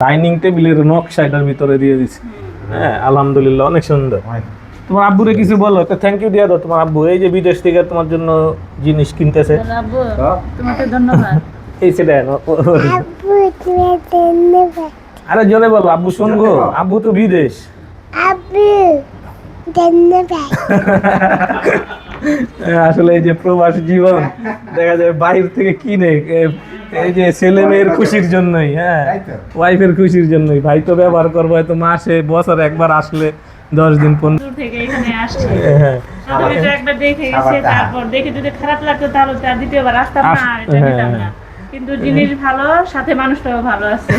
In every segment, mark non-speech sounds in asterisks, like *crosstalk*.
Dining টেবিলের নকশা এটার ভিতরে দিয়ে দিছি। হ্যাঁ আলহামদুলিল্লাহ অনেক সুন্দর। তোমার আব্বুরে কিছু বলো একটা থ্যাংক ইউ দিয়া দাও তোমার আব্বু। এই যে বিদেশ থেকে তোমার জন্য জিনিস কিনতেছে। আব্বু তোমাকে ধন্যবাদ। *laughs* এই সেটা আরে জোরে বলো আব্বু শুনব? আব্বু তো বিদেশ। আব্বু ধন্যবাদ। *laughs* আসলে এই যে প্রবাস জীবন দেখা যায় বাইরে থেকে কিনে এই যে ছেলে মেয়ের খুশির জন্যই হ্যাঁ। ওয়াইফের খুশির জন্যই। ভাই তো ব্যবহার করব হয়তো মাসে বছর একবার আসলে দশ দিন পনেরো থেকে এখানে আসছি। *laughs* হ্যাঁ। একবার দেখে গেছে তারপর দেখে যদি খারাপ লাগতো তাহলে তো দ্বিতীয়বার আসতাম না এটা নিতাম না কিন্তু জিনিস ভালো সাথে মানুষটাও ভালো আছে।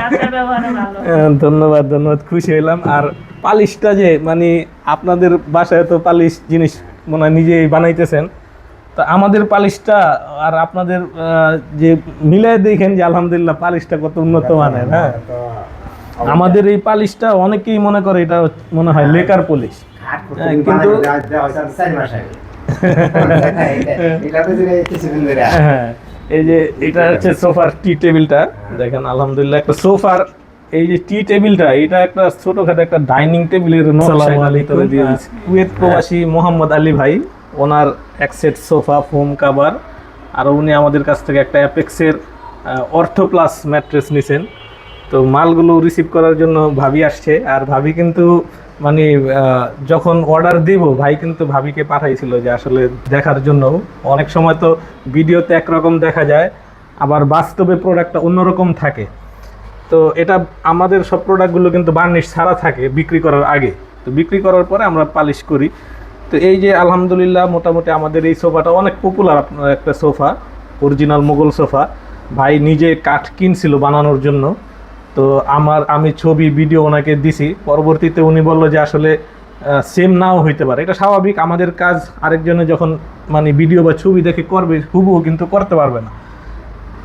আচার ব্যবহারও ভালো। *laughs* হ্যাঁ, ধন্যবাদ ধন্যবাদ খুশি হলাম আর পালিশটা যে মানে আপনাদের বাসায় তো পালিশ জিনিস মনে হয় নিজেই বানাইতেছেন। তো আমাদের পালিশটা আর আপনাদের যে মিলাই দেখেন যে আলহামদুলিল্লাহ পালিশটা কত উন্নত মানের হ্যাঁ? আমাদের এই পালিশটা অনেকেই মনে করে এটা মনে হয় লেকার পলিশ। হ্যাঁ, কিন্তু *laughs* হ্যাঁ এই যে এটা হচ্ছে সোফার টি টেবিলটা দেখেন আলহামদুলিল্লাহ একটা সোফার এই যে টি টেবিলটা এটা একটা ছোটখাটো একটা ডাইনিং টেবিলের দিয়ে দিয়েছে। কুয়েত প্রবাসী মোহাম্মদ আলী ভাই। ওনার এক সেট সোফা, ফোম কাভার আর উনি আমাদের কাছ থেকে একটা অ্যাপেক্সের অর্থো প্লাস ম্যাট্রেস নিছেন। তো মালগুলো রিসিভ করার জন্য ভাবি আসছে, আর ভাবি কিন্তু মানে যখন অর্ডার দিব, ভাই কিন্তু ভাবিকে পাঠাইছিল যে আসলে দেখার জন্য। অনেক সময় তো ভিডিওতে একরকম দেখা যায়, আবার বাস্তবে প্রোডাক্টটা অন্যরকম থাকে। তো এটা আমাদের সব প্রোডাক্টগুলো কিন্তু বার্নিশ ছাড়া থাকে, বিক্রি করার আগে। তো বিক্রি করার পরে আমরা পালিশ করি। তো এই যে আলহামদুলিল্লাহ মোটামুটি আমাদের এই সোফাটা অনেক পপুলার আপনার একটা সোফা অরিজিনাল মোগল সোফা। ভাই নিজে কাঠ কিনছিল বানানোর জন্য। তো আমার, আমি ছবি ভিডিও ওনাকে দিছি। পরবর্তীতে উনি বলল যে আসলে সেম নাও হইতে পারে। এটা স্বাভাবিক, আমাদের কাজ আরেকজনে যখন মানে ভিডিও বা ছবি দেখে করবে, হুবহু কিন্তু করতে পারবে না।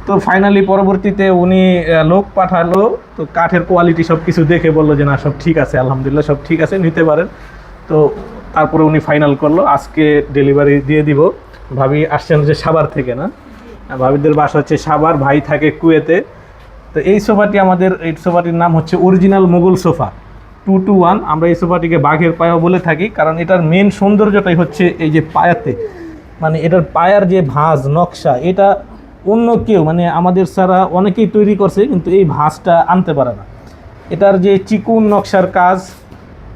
তো ফাইনালি পরবর্তীতে উনি লোক পাঠালো। তো কাঠের কোয়ালিটি সব কিছু দেখে বলল যে না, সব ঠিক আছে, আলহামদুলিল্লাহ, সব ঠিক আছে, নিতে পারেন। তো তারপরে উনি ফাইনাল করল। আজকে ডেলিভারি দিয়ে দিব। ভাবি আসছেন যে সাবার থেকে না? ভাবিদের বাসা হচ্ছে সাবার ভাই থাকে কুয়েতে। তো এই সোফাটি আমাদের, এই সোফাটির নাম হচ্ছে original Mughal sofa two two one আমরা এই সোফাটিকে বাঘের পায়া বলে থাকি, কারণ এটার মেন সৌন্দর্যটাই হচ্ছে এই যে পায়াতে। মানে এটার পায়ার যে ভাঁজ, নকশা, এটা অন্য কেউ মানে আমাদের সারা অনেকেই তৈরি করছে, কিন্তু এই ভাঁজটা আনতে পারে না। এটার যে চিকুন নকশার কাজ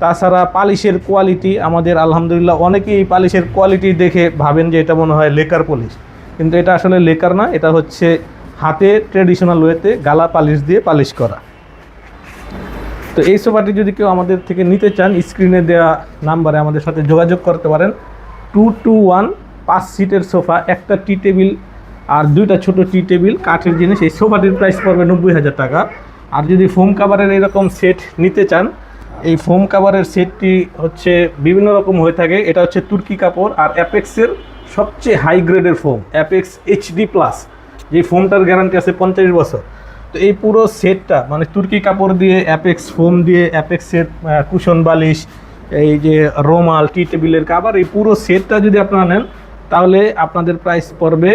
তাছাড়া পালিশের কোয়ালিটি আমাদের আলহামদুলিল্লাহ অনেকেই পালিশের কোয়ালিটি দেখে ভাবেন যে এটা মনে হয় লেকার পলিশ কিন্তু এটা আসলে লেকার না, এটা হচ্ছে হাতে ট্রেডিশনাল ওয়েতে গালা পালিশ দিয়ে পালিশ করা। তো এই সোফাটি যদি কেউ আমাদের থেকে নিতে চান স্ক্রিনে দেওয়া নাম্বারে আমাদের সাথে যোগাযোগ করতে পারেন। টু টু ওয়ান পাঁচ সিটের সোফা একটা টি টেবিল আর দুইটা ছোট টি টেবিল কাঠের জিনিস। এই সোফাটির প্রাইস পড়বে নব্বই হাজার টাকা। আর যদি ফোম কাভারের এরকম সেট নিতে চান এই ফোম কাভারের সেটটি হচ্ছে বিভিন্ন রকম হয়ে থাকে। এটা হচ্ছে তুর্কি কাপড় আর অ্যাপেক্সের সবচেয়ে হাই গ্রেডের ফোম অ্যাপেক্স এইচডি প্লাস যে ফোমটার গ্যারান্টি আছে পঞ্চাশ বছর। তো এই পুরো সেটটা মানে তুর্কি কাপড় দিয়ে অ্যাপেক্স ফোম দিয়ে অ্যাপেক্সের কুশন বালিশ, এই যে রোমাল টি টেবিলের কাবার এই পুরো সেটটা যদি আপনারা নেন, তাহলে আপনাদের প্রাইস পড়বে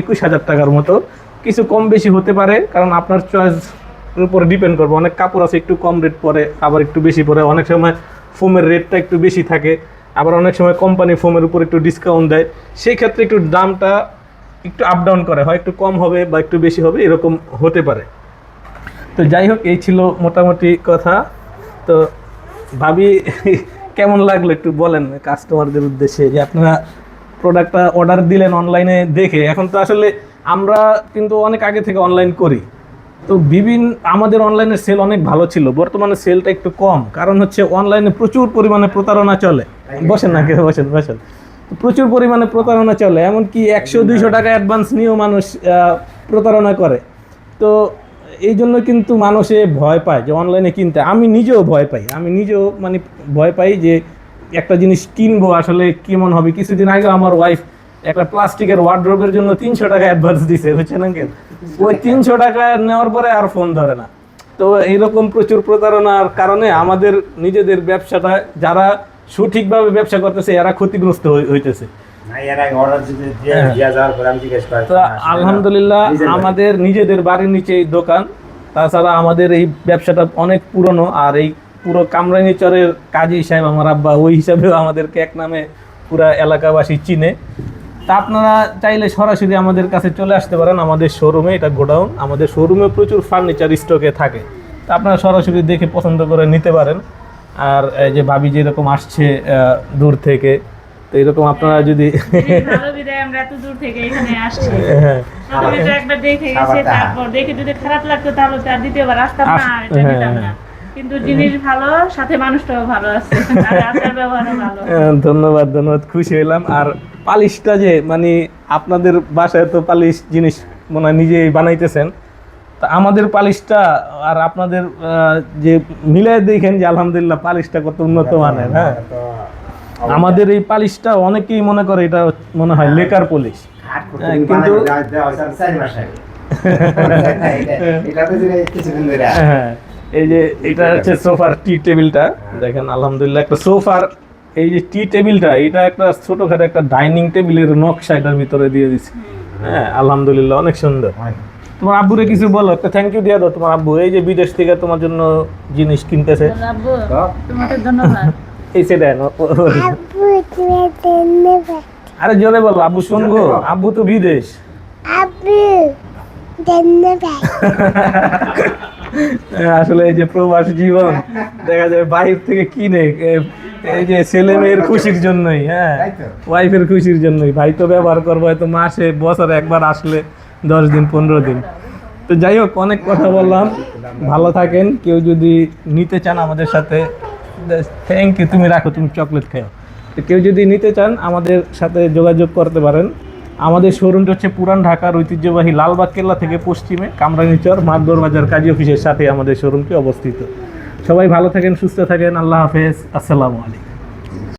একুশ হাজার টাকার মতো। কিছু কম বেশি হতে পারে, কারণ আপনার চয়েস উপরে ডিপেন্ড করবে। অনেক কাপড় আছে, একটু কম রেট পরে, আবার একটু বেশি পরে। অনেক সময় ফোমের রেটটা একটু বেশি থাকে, আবার অনেক সময় কোম্পানি ফোমের উপর একটু ডিসকাউন্ট দেয়। সেই ক্ষেত্রে একটু দামটা একটু আপ ডাউন করে, হয় একটু কম হবে বা একটু বেশি হবে, এরকম হতে পারে। তো যাই হোক, এই ছিল মোটামুটি কথা। তো ভাবি, কেমন লাগল একটু বলেন কাস্টমারদের উদ্দেশ্যে, যে আপনারা প্রোডাক্টটা অর্ডার দিলেন অনলাইনে দেখে। এখন তো আসলে আমরা কিন্তু অনেক আগে থেকে অনলাইন করি। তো বিভিন্ন, আমাদের অনলাইনের সেল অনেক ভালো ছিল। বর্তমানে সেলটা একটু কম। কারণ হচ্ছে অনলাইনে প্রচুর পরিমাণে প্রতারণা চলে। বসেন না কেউ, বসেন বসেন। প্রচুর পরিমাণে প্রতারণা চলে। এমনকি একশো, দুইশো টাকা অ্যাডভান্স নিয়েও মানুষ প্রতারণা করে। তো এই জন্য কিন্তু মানুষে ভয় পায় যে অনলাইনে কিনতে। আমি নিজেও ভয় পাই। আমি নিজেও মানে ভয় পাই যে একটা জিনিস কিনবো আসলে কেমন হবে? কিছুদিন আগে আমার ওয়াইফ একটা প্লাস্টিকের ওয়ার্ড্রোবের জন্য তিনশো টাকা অ্যাডভান্স দিছে বুঝছেন আঙ্কেল? ওই তিনশো টাকা নেওয়ার পরে আর ফোন ধরে না। তো এইরকম প্রচুর প্রতারণার কারণে আমাদের নিজেদের ব্যবসাটা যারা সঠিকভাবে ব্যবসা করতেছে এরা ক্ষতিগ্রস্ত হইতেছে। আলহামদুলিল্লাহ আমাদের নিজেদের বাড়ির নিচে এই দোকান। তাছাড়া আমাদের এই ব্যবসাটা অনেক পুরনো আর এই পুরো কামরাঙ্গিচরের কাজী সাহেব আমার আব্বা ওই হিসাবেও আমাদেরকে এক নামে পুরা এলাকাবাসী চিনে। তা আপনারা চাইলে সরাসরি আমাদের কাছে চলে আসতে পারেন আমাদের শোরুমে এটা গোডাউন। আমাদের শোরুমে প্রচুর ফার্নিচার স্টকে থাকে। তা আপনারা সরাসরি দেখে পছন্দ করে নিতে পারেন। আর এই যে ভাবি যেরকম আসছে দূর থেকে তো এরকম আপনারা যদি জিনিস ভালো আমরা এত দূর থেকে এখানে আসছি। হ্যাঁ। একবার দেখে গেছে তারপর দেখে যদি খারাপ লাগতো তাহলে তো দ্বিতীয়বার আসতাম না হ্যাঁ। কিন্তু জিনিস ভালো সাথে মানুষটাও ভালো আছে। তার আচার ব্যবহারও ভালো। *laughs* ধন্যবাদ ধন্যবাদ খুশি হলাম আর পালিশটা যে মানে আপনাদের বাসায় তো পালিশ জিনিস মনে হয় নিজেই বানাইতেছেন। তা আমাদের পালিশটা আর আপনাদের যে মিলাই দেখেন যে আলহামদুলিল্লাহ পালিশটা কত উন্নত মানের হ্যাঁ আমাদের এই পালিশটা অনেকেই মনে করে এটা মনে হয় লেকার পলিশ। হ্যাঁ, কিন্তু *laughs* হ্যাঁ। এই যে এটা হচ্ছে সোফার টি টেবিলটা। দেখেন আলহামদুলিল্লাহ একটা সোফার এই যে টি টেবিলটা এটা একটা ছোটখাটো একটা ডাইনিং টেবিলের নকশা এটার ভিতরে দিয়ে দিচ্ছে হ্যাঁ আলহামদুলিল্লাহ অনেক সুন্দর। তোমার আব্বুরে কিছু বলো একটা থ্যাংক ইউ দিয়ে দাও তোমার আব্বু। এই যে বিদেশ থেকে তোমার জন্য জিনিস কিনতেছে। আব্বু তোমাকে ধন্যবাদ। *laughs* এই তুমি ধন্যবাদ। আরে জোরে বলো আব্বু শুনব। আব্বু তো বিদেশ। আব্বু ধন্যবাদ। *laughs* আসলে এই যে প্রবাস জীবন দেখা যায় বাইরে থেকে কিনে এই যে ছেলে মেয়ের খুশির জন্যই হ্যাঁ। ওয়াইফের খুশির জন্যই। ভাই তো ব্যবহার করব হয়তো মাসে বছরে একবার আসলে দশ দিন পনেরো দিন। তো যাই হোক অনেক কথা বললাম। ভালো থাকেন। কেউ যদি নিতে চান আমাদের সাথে থ্যাংক ইউ তুমি রাখো তুমি চকলেট খেও। তো কেউ যদি নিতে চান আমাদের সাথে যোগাযোগ করতে পারেন। আমাদের শোরুমটা হচ্ছে পুরান ঢাকার ঐতিহ্যবাহী লালবাগ কেল্লা থেকে পশ্চিমে কামরানিচর মাগদর বাজার কাজী অফিসের সাথে আমাদের শোরুমটি অবস্থিত। সবাই ভালো থাকেন, সুস্থ থাকেন, আল্লাহ হাফেজ, আসসালামু আলাইকুম।